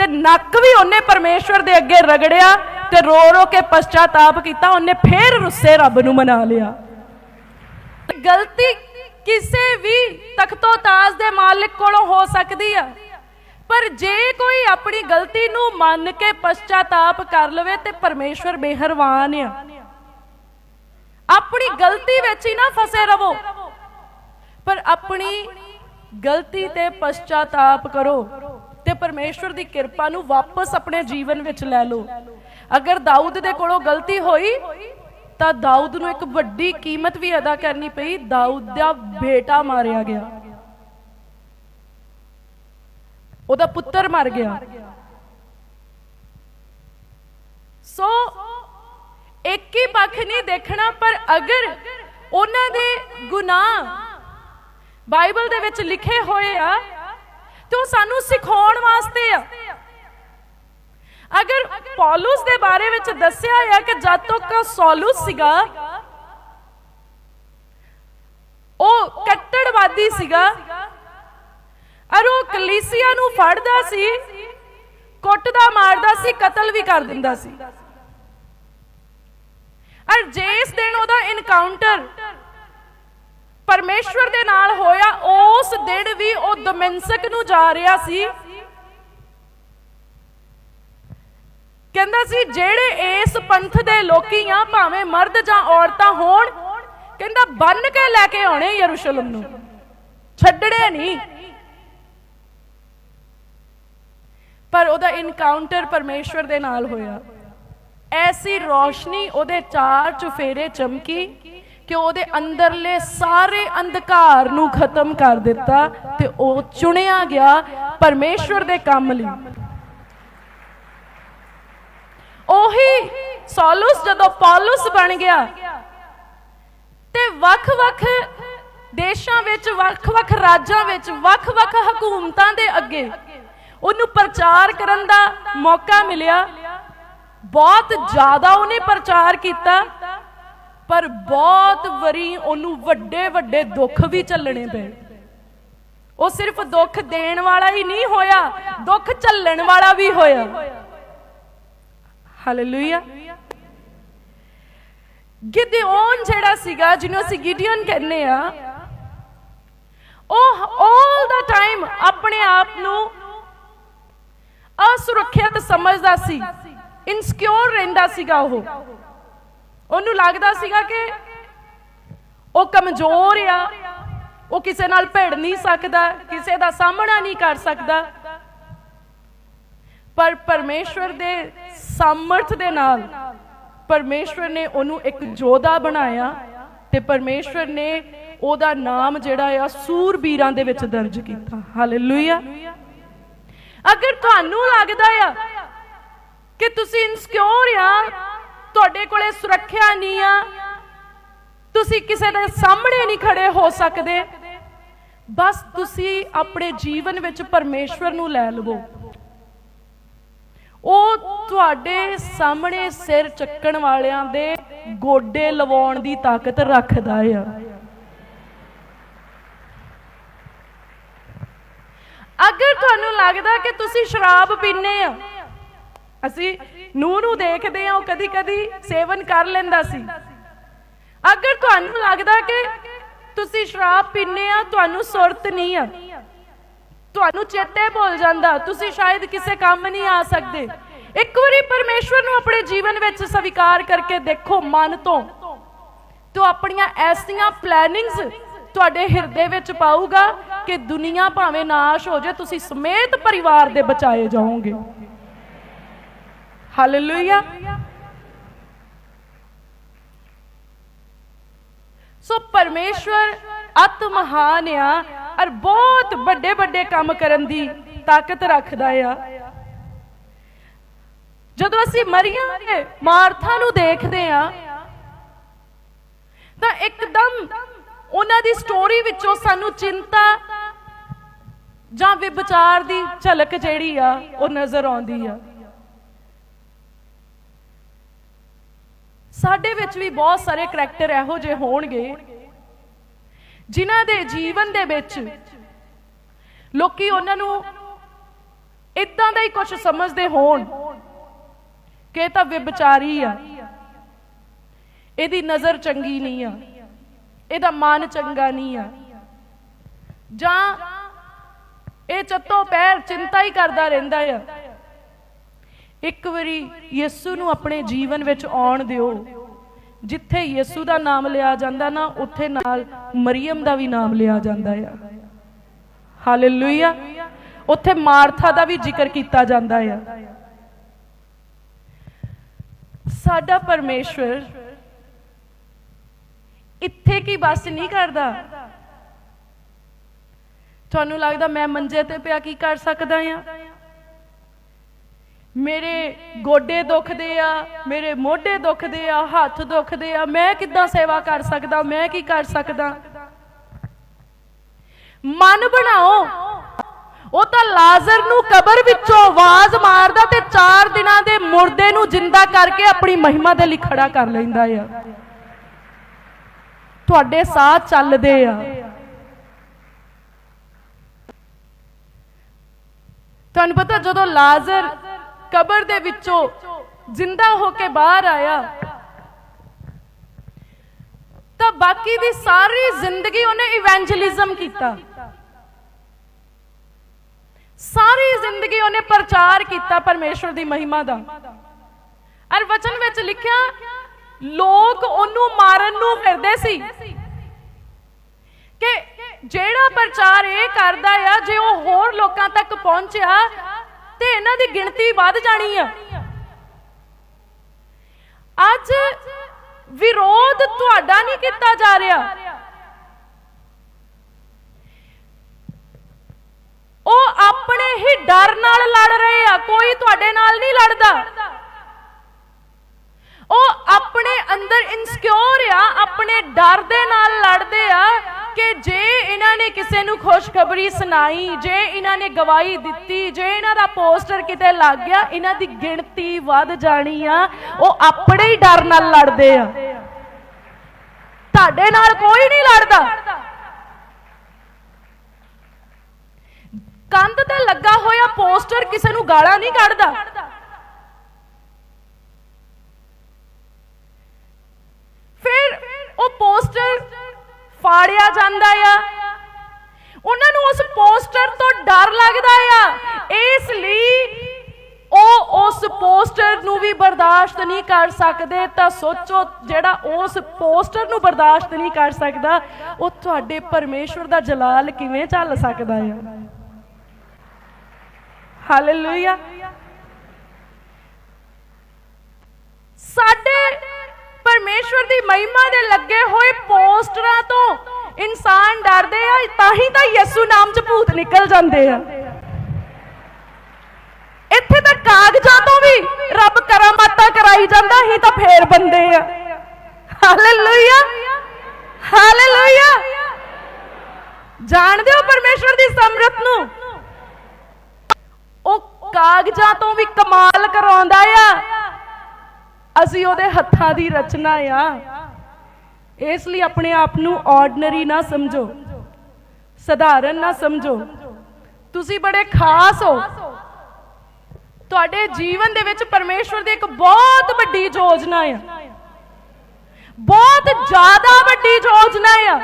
ਤੇ ਨੱਕ ਵੀ ਉਹਨੇ ਪਰਮੇਸ਼ਵਰ ਦੇ ਅੱਗੇ ਰਗੜਿਆ ਤੇ ਰੋ ਰੋ ਕੇ ਪਛਤਾਤਾਪ ਕੀਤਾ, ਉਹਨੇ ਫੇਰ ਰੁੱਸੇ ਰੱਬ ਨੂੰ ਮਨਾ ਲਿਆ। ਗਲਤੀ ਕਿਸੇ ਵੀ ਤਖਤੋ ਤਾਜ ਦੇ ਮਾਲਕ ਕੋਲੋਂ ਹੋ ਸਕਦੀ ਆ। ਪਰ ਜੇ ਕੋਈ ਆਪਣੀ ਗਲਤੀ ਨੂੰ ਮੰਨ ਕੇ ਪਛਤਾਤਾਪ ਕਰ ਲਵੇ ਤੇ ਪਰਮੇਸ਼ਵਰ ਮਿਹਰਬਾਨ ਆ। ਆਪਣੀ ਗਲਤੀ ਵਿੱਚ ਹੀ ਨਾ ਫਸੇ ਰਵੋ। ਪਰ ਆਪਣੀ ਗਲਤੀ ਤੇ ਪਛਤਾਤਾਪ ਕਰੋ। ਤੇ ਪਰਮੇਸ਼ਵਰ ਦੀ ਕਿਰਪਾ ਨੂੰ ਵਾਪਸ ਆਪਣੇ ਜੀਵਨ ਵਿੱਚ ਲੈ ਲਓ। ਅਗਰ ਦਾਊਦ ਦੇ ਕੋਲੋਂ ਗਲਤੀ ਹੋਈ, ਤਾਂ ਦਾਊਦ ਨੂੰ ਇੱਕ ਵੱਡੀ ਕੀਮਤ ਵੀ ਅਦਾ ਕਰਨੀ ਪਈ। ਦਾਊਦ ਦਾ ਬੇਟਾ ਮਾਰਿਆ ਗਿਆ। ਉਹਦਾ ਪੁੱਤਰ ਮਰ ਗਿਆ। ਸੋ, ਇੱਕ ਹੀ ਪੱਖ ਨਹੀਂ ਦੇਖਣਾ, ਪਰ ਅਗਰ ਉਹਨਾਂ ਦੇ ਗੁਨਾਹ ਬਾਈਬਲ ਦੇ ਵਿੱਚ ਲਿਖੇ ਹੋਏ ਆ ਤੇ ਉਹ ਸਾਨੂੰ ਸਿਖਾਉਣ ਵਾਸਤੇ ਆ? ਅਗਰ ਪੌਲਸ ਦੇ ਬਾਰੇ ਵਿੱਚ ਦੱਸਿਆ ਹੈ ਕਿ ਜਦ ਤੱਕ ਸੌਲਸ ਸੀਗਾ, ਉਹ ਕੱਟੜਵਾਦੀ ਸੀਗਾ, ਅਰ ਉਹ ਕਲੀਸਿਆ ਨੂੰ ਫੜਦਾ ਸੀ, ਕੁੱਟਦਾ ਮਾਰਦਾ ਸੀ, ਕਤਲ ਵੀ ਕਰ ਦਿੰਦਾ ਸੀ। ਅਰ ਜੇਸ ਦਿਨ ਉਹਦਾ ਇਨਕਾਊਂਟਰ ਪਰਮੇਸ਼ਵਰ ਦੇ ਨਾਲ ਹੋਇਆ, ਉਸ ਦਿਨ ਵੀ ਉਹ ਦਮਿੰਸਕ ਨੂੰ ਜਾ ਰਿਹਾ ਸੀ। ਕਹਿੰਦਾ ਸੀ, ਜਿਹੜੇ ਇਸ ਪੰਥ ਦੇ ਲੋਕੀ ਆ, ਭਾਵੇਂ ਮਰਦ ਜਾਂ ਔਰਤਾਂ ਹੋਣ, ਕਹਿੰਦਾ ਬੰਨ ਕੇ ਲੈ ਕੇ ਆਉਣੇ ਯਰੂਸ਼ਲਮ ਨੂੰ। ਛੱਡਣੇ ਨਹੀਂ। ਪਰ ਉਹਦਾ ਇਨਕਾਊਂਟਰ ਪਰਮੇਸ਼ਵਰ ਦੇ ਨਾਲ ਹੋਇਆ। ਐਸੀ ਰੋਸ਼ਨੀ ਉਹਦੇ ਚਾਰ ਚੁਫੇਰੇ ਚਮਕੀ। ਕਿ ਉਹਦੇ ਅੰਦਰਲੇ ਸਾਰੇ ਅੰਧਕਾਰ ਨੂੰ ਖਤਮ ਕਰ ਦਿੱਤਾ ਤੇ ਉਹ ਚੁਣਿਆ ਗਿਆ ਪਰਮੇਸ਼ਵਰ ਦੇ ਕੰਮ ਲਈ। ਉਹੀ ਸੌਲਸ ਜਦੋਂ ਪੌਲਸ ਬਣ ਗਿਆ ਤੇ ਵੱਖ-ਵੱਖ ਦੇਸ਼ਾਂ ਵਿੱਚ, ਵੱਖ-ਵੱਖ ਰਾਜਾਂ ਵਿੱਚ, ਵੱਖ-ਵੱਖ ਹਕੂਮਤਾਂ ਦੇ ਅੱਗੇ ਉਹਨੂੰ ਪ੍ਰਚਾਰ ਕਰਨ ਦਾ ਮੌਕਾ ਮਿਲਿਆ। ਬਹੁਤ ਜ਼ਿਆਦਾ ਉਹਨੇ ਪ੍ਰਚਾਰ ਕੀਤਾ। ਪਰ ਬਹੁਤ ਵਰੀ ਉਹਨੂੰ ਵੱਡੇ ਵੱਡੇ ਦੁੱਖ ਵੀ ਚੱਲਣੇ ਪਏ। ਉਹ ਸਿਰਫ ਦੁੱਖ ਦੇਣ ਵਾਲਾ ਹੀ ਨਹੀਂ ਹੋਇਆ, ਦੁੱਖ ਝੱਲਣ ਵਾਲਾ ਵੀ ਹੋਇਆ। ਹਾਲੇਲੂਇਆ ਗਿਦਿਓਨ ਜਿਹੜਾ ਸੀਗਾ, ਜਿਹਨੂੰ ਅਸੀਂ ਗਿਡੀਅਨ ਕਹਿੰਦੇ ਆ, ਉਹ 올 ਦਾ ਟਾਈਮ ਆਪਣੇ ਆਪ ਨੂੰ ਅਸੁਰੱਖਿਅਤ ਸਮਝਦਾ ਸੀ ਇਨਸਿਕਿਉਰ ਰਹਿੰਦਾ ਸੀਗਾ ਉਹ। ਉਹਨੂੰ ਲੱਗਦਾ ਸੀਗਾ ਕਿ ਉਹ ਕਮਜ਼ੋਰ ਆ, ਉਹ ਕਿਸੇ ਨਾਲ ਭਿੜ ਨਹੀਂ ਸਕਦਾ, ਕਿਸੇ ਦਾ ਸਾਹਮਣਾ ਨਹੀਂ ਕਰ ਸਕਦਾ। ਪਰ ਪਰਮੇਸ਼ਵਰ ਦੇ ਸਮਰਥ ਦੇ ਨਾਲ ਪਰਮੇਸ਼ਵਰ ਨੇ ਉਹਨੂੰ ਇੱਕ ਯੋਧਾ ਬਣਾਇਆ ਤੇ ਪਰਮੇਸ਼ਵਰ ਨੇ ਉਹਦਾ ਨਾਮ ਜਿਹੜਾ ਆ ਸੂਰਬੀਰਾਂ ਦੇ ਵਿੱਚ ਦਰਜ ਕੀਤਾ। ਹਾਲੇਲੂਇਆ ਅਗਰ ਤੁਹਾਨੂੰ ਲੱਗਦਾ ਆ ਕਿ ਤੁਸੀਂ ਇਨਸਿਕਿਉਰ ਆ ਤੁਹਾਡੇ ਕੋਲੇ ਸੁਰੱਖਿਆ ਨਹੀਂ ਆ। ਤੁਸੀਂ ਕਿਸੇ ਦੇ ਸਾਹਮਣੇ ਨਹੀਂ ਖੜੇ ਹੋ ਸਕਦੇ। ਬਸ ਤੁਸੀਂ ਆਪਣੇ ਜੀਵਨ ਵਿੱਚ ਪਰਮੇਸ਼ਵਰ ਨੂੰ ਲੈ ਲਵੋ। ਉਹ ਤੁਹਾਡੇ ਸਾਹਮਣੇ ਸਿਰ ਚੱਕਣ ਵਾਲਿਆਂ ਦੇ ਗੋਡੇ ਲਵਾਉਣ ਦੀ ਤਾਕਤ ਰੱਖਦਾ ਆ। ਅਗਰ ਤੁਹਾਨੂੰ ਲੱਗਦਾ ਕਿ ਤੁਸੀਂ ਸ਼ਰਾਬ ਪੀਨੇ ਆ, ਅਸੀਂ ਨੂੰ ਨੂੰ ਦੇਖਦੇ ਆ, ਉਹ ਕਦੀ ਕਦੀ ਸੇਵਨ ਕਰ ਲੈਂਦਾ ਸੀ। ਅਗਰ ਤੁਹਾਨੂੰ ਲੱਗਦਾ ਕਿ ਤੁਸੀਂ ਸ਼ਰਾਬ ਪੀਨੇ ਆ, ਤੁਹਾਨੂੰ ਸੁਰਤ ਨਹੀਂ ਆ। ਤੁਹਾਨੂੰ ਚੇਤੇ ਭੁੱਲ ਜਾਂਦਾ, ਤੁਸੀਂ ਸ਼ਾਇਦ ਕਿਸੇ ਕੰਮ ਨਹੀਂ ਆ ਸਕਦੇ। ਇੱਕ ਵਾਰੀ ਪਰਮੇਸ਼ਵਰ ਨੂੰ ਆਪਣੇ ਜੀਵਨ ਵਿੱਚ ਸਵੀਕਾਰ ਕਰਕੇ ਦੇਖੋ ਮਨ ਤੋਂ। ਤੋ ਆਪਣੀਆਂ ਐਸੀਆਂ ਪਲੈਨਿੰਗਸ ਤੁਹਾਡੇ ਹਿਰਦੇ ਵਿੱਚ ਪਾਊਗਾ ਕਿ ਦੁਨੀਆ ਭਾਵੇਂ ਨਾਸ਼ ਹੋ ਜਾਏ, ਤੁਸੀਂ ਸਮੇਤ ਪਰਿਵਾਰ ਦੇ ਬਚਾਏ ਜਾਓਗੇ। ਹਾਲੇਲੂਇਆ ਸੋ ਪਰਮੇਸ਼ਵਰ ਅਤ ਮਹਾਨ ਆ ਔਰ ਬਹੁਤ ਵੱਡੇ ਵੱਡੇ ਕੰਮ ਕਰਨ ਦੀ ਤਾਕਤ ਰੱਖਦਾ ਆ ਜਦੋਂ ਅਸੀਂ ਮਰੀਆਂ ਤੇ ਮਾਰਥਾ ਨੂੰ ਦੇਖਦੇ ਆ ਤਾਂ ਇੱਕਦਮ ਉਹਨਾਂ ਦੀ ਸਟੋਰੀ ਵਿੱਚੋਂ ਸਾਨੂੰ ਚਿੰਤਾ ਜਾਂ ਵਿਚਾਰ ਦੀ ਝਲਕ ਜਿਹੜੀ ਆ ਉਹ ਨਜ਼ਰ ਆਉਂਦੀ ਆ ਸਾਡੇ ਵਿੱਚ ਵੀ ਬਹੁਤ ਸਾਰੇ ਕਰੈਕਟਰ ਇਹੋ ਜਿਹੇ ਹੋਣਗੇ, ਜਿਨ੍ਹਾਂ ਦੇ ਜੀਵਨ ਦੇ ਵਿੱਚ ਲੋਕੀ ਉਹਨਾਂ ਨੂੰ ਇਦਾਂ ਦਾ ਹੀ ਕੁਝ ਸਮਝਦੇ ਹੋਣ ਕਿ ਇਹ ਤਾਂ ਵਿਚਾਰੀ ਆ। ਇਹਦੀ ਨਜ਼ਰ ਚੰਗੀ ਨਹੀਂ ਆ। ਇਹਦਾ ਮਨ ਚੰਗਾ ਨਹੀਂ ਆ। ਜਾਂ ਇਹ ਚੱਤੋ ਪੈਰ ਚਿੰਤਾ ਹੀ ਕਰਦਾ ਰਹਿੰਦਾ ਆ। ਇੱਕ ਵਾਰੀ ਯਿਸੂ ਨੂੰ ਆਪਣੇ ਜੀਵਨ ਵਿੱਚ ਆਉਣ ਦਿਓ। ਜਿੱਥੇ ਯਿਸੂ ਦਾ ਨਾਮ ਲਿਆ ਜਾਂਦਾ ਨਾ, ਉੱਥੇ ਨਾਲ ਮਰੀਮ ਦਾ ਵੀ ਨਾਮ ਲਿਆ ਜਾਂਦਾ ਆ। ਹਾਲੇਲੂਇਆ ਉੱਥੇ ਮਾਰਥਾ ਦਾ ਵੀ ਜ਼ਿਕਰ ਕੀਤਾ ਜਾਂਦਾ ਆ। ਸਾਡਾ ਪਰਮੇਸ਼ਵਰ ਇੱਥੇ ਕੀ ਬਸ ਨਹੀਂ ਕਰਦਾ? ਤੁਹਾਨੂੰ ਲੱਗਦਾ ਮੈਂ ਮੰਜੇ ਤੇ ਪਿਆ ਕੀ ਕਰ ਸਕਦਾ ਆ? ਮੇਰੇ ਗੋਡੇ ਦੁਖਦੇ ਆ, ਮੇਰੇ ਮੋਢੇ ਦੁਖਦੇ ਆ, ਹੱਥ ਦੁਖਦੇ ਆ, ਮੈਂ ਕਿੱਦਾਂ ਸੇਵਾ ਕਰ ਸਕਦਾ, ਮੈਂ ਕੀ ਕਰ ਸਕਦਾ? ਮਨ ਬਣਾਓ। ਉਹ ਤਾਂ ਲਾਜ਼ਰ ਨੂੰ ਕਬਰ ਵਿੱਚੋਂ ਆਵਾਜ਼ ਮਾਰਦਾ ਤੇ 4 ਦਿਨਾਂ ਦੇ ਮੁਰਦੇ ਨੂੰ ਜਿੰਦਾ ਕਰਕੇ ਆਪਣੀ ਮਹਿਮਾ ਦੇ ਲਈ ਖੜਾ ਕਰ ਲੈਂਦਾ ਆ। ਤੁਹਾਡੇ ਸਾਹ ਚੱਲਦੇ ਆ। ਤੁਹਾਨੂੰ ਪਤਾ ਜਦੋਂ ਲਾਜ਼ਰ ਕਬਰ ਦੇ ਵਿੱਚੋਂ ਜਿੰਦਾ ਹੋ ਕੇ ਬਾਹਰ ਆਇਆ। ਤਾਂ ਬਾਕੀ ਦੀ ਸਾਰੀ ਜ਼ਿੰਦਗੀ ਉਹਨੇ ਇਵੈਂਜਲਿਜ਼ਮ ਕੀਤਾ। ਸਾਰੀ ਜ਼ਿੰਦਗੀ ਉਹਨੇ ਪ੍ਰਚਾਰ ਕੀਤਾ ਪਰਮੇਸ਼ਵਰ ਦੀ ਮਹਿਮਾ ਦਾ। ਅਰ ਵਚਨ ਵਿੱਚ ਲਿਖਿਆ, ਲੋਕ ਉਹਨੂੰ ਮਾਰਨ ਨੂੰ ਫਿਰਦੇ ਸੀ। ਕਿ ਜਿਹੜਾ ਪ੍ਰਚਾਰ ਇਹ ਕਰਦਾ ਆ, ਜੇ ਉਹ ਹੋਰ ਲੋਕਾਂ ਤੱਕ ਪਹੁੰਚਿਆ ਤੇ ਇਹਨਾਂ ਦੀ ਗਿਣਤੀ ਵੱਧ ਜਾਣੀ ਆ। ਅੱਜ ਵਿਰੋਧ ਤੁਹਾਡਾ ਨਹੀਂ ਕੀਤਾ ਜਾ ਰਿਹਾ। ਉਹ ਆਪਣੇ ਹੀ ਡਰ ਨਾਲ ਲੜ ਰਹੇ ਆ, ਕੋਈ ਤੁਹਾਡੇ ਨਾਲ ਨਹੀਂ ਲੜਦਾ। ਉਹ ਆਪਣੇ ਅੰਦਰ ਇਨਸਿਕਿਉਰ ਆ, ਆਪਣੇ ਡਰ ਦੇ ਨਾਲ ਲੜਦੇ ਆ। ਕਿ ਜੇ ਇਹਨਾਂ ਨੇ ਕਿਸੇ ਨੂੰ ਖੁਸ਼ਖਬਰੀ ਸੁਣਾਈ, ਜੇ ਇਹਨਾਂ ਨੇ ਗਵਾਹੀ ਦਿੱਤੀ, ਜੇ ਇਹਨਾਂ ਦਾ ਪੋਸਟਰ ਕਿਤੇ ਲੱਗ ਗਿਆ, ਇਹਨਾਂ ਦੀ ਗਿਣਤੀ ਵੱਧ ਜਾਣੀ ਆ। ਉਹ ਆਪਣੇ ਹੀ ਡਰ ਨਾਲ ਲੜਦੇ ਆ। ਤੁਹਾਡੇ ਨਾਲ ਕੋਈ ਨਹੀਂ ਲੜਦਾ। ਕੰਧ ਤੇ ਲੱਗਾ ਹੋਇਆ ਪੋਸਟਰ ਕਿਸੇ ਨੂੰ ਗਾਲਾਂ ਨਹੀਂ ਕੱਢਦਾ। ਫਿਰ ਉਹ ਪੋਸਟਰ ਫਾੜਿਆ ਜਾਂਦਾ ਆ। ਉਹਨਾਂ ਨੂੰ ਉਸ ਪੋਸਟਰ ਤੋਂ ਡਰ ਲੱਗਦਾ ਆ। ਇਸ ਲਈ ਉਹ ਉਸ ਪੋਸਟਰ ਨੂੰ ਵੀ ਬਰਦਾਸ਼ਤ ਨਹੀਂ ਕਰ ਸਕਦੇ। ਤਾਂ ਸੋਚੋ, ਜਿਹੜਾ ਉਸ ਪੋਸਟਰ ਨੂੰ ਬਰਦਾਸ਼ਤ ਨਹੀਂ ਕਰ ਸਕਦਾ, ਉਹ ਤੁਹਾਡੇ ਪਰਮੇਸ਼ਵਰ ਦਾ ਜਲਾਲ ਕਿਵੇਂ ਚੱਲ ਸਕਦਾ ਆ? ਹਾਲੇਲੂਇਆ ਸਾਡੇ ਪਰਮੇਸ਼ਵਰ ਦੀ ਮਹਿਮਾ ਦੇ ਲੱਗੇ ਹੋਏ ਪੋਸਟਰਾਂ ਤੋਂ ਇਨਸਾਨ ਡਰਦੇ ਆ, ਤਾਂ ਹੀ ਤਾਂ ਯਿਸੂ ਨਾਮ ਚ ਭੂਤ ਨਿਕਲ ਜਾਂਦੇ ਆ। ਇੱਥੇ ਤਾਂ ਕਾਗਜ਼ਾਂ ਤੋਂ ਵੀ ਰੱਬ ਕਰਾਮਾਤਾਂ ਕਰਾਈ ਜਾਂਦਾ ਹੀ ਤਾਂ ਫੇਰ ਬੰਦੇ ਆ। ਹਾਲੇਲੂਇਆ। ਹਾਲੇਲੂਇਆ। ਜਾਣਦੇ ਹੋ ਪਰਮੇਸ਼ਵਰ ਦੀ ਸਮਰਤ ਨੂੰ? ਉਹ ਕਾਗਜ਼ਾਂ ਤੋਂ ਵੀ ਕਮਾਲ ਕਰਾਉਂਦਾ ਆ। ਅਸੀਂ ਉਹਦੇ ਹੱਥਾਂ ਦੀ ਰਚਨਾ ਆ। ਇਸ ਲਈ ਆਪਣੇ ਆਪ ਨੂੰ ਆਰਡੀਨਰੀ ਨਾ ਸਮਝੋ। ਸਧਾਰਨ ਨਾ ਸਮਝੋ। ਤੁਸੀਂ ਬੜੇ ਖਾਸ ਹੋ। ਤੁਹਾਡੇ ਜੀਵਨ ਦੇ ਵਿੱਚ ਪਰਮੇਸ਼ਵਰ ਦੀ ਇੱਕ ਬਹੁਤ ਵੱਡੀ ਯੋਜਨਾ ਆ। ਬਹੁਤ ਜ਼ਿਆਦਾ ਵੱਡੀ ਯੋਜਨਾ ਆ।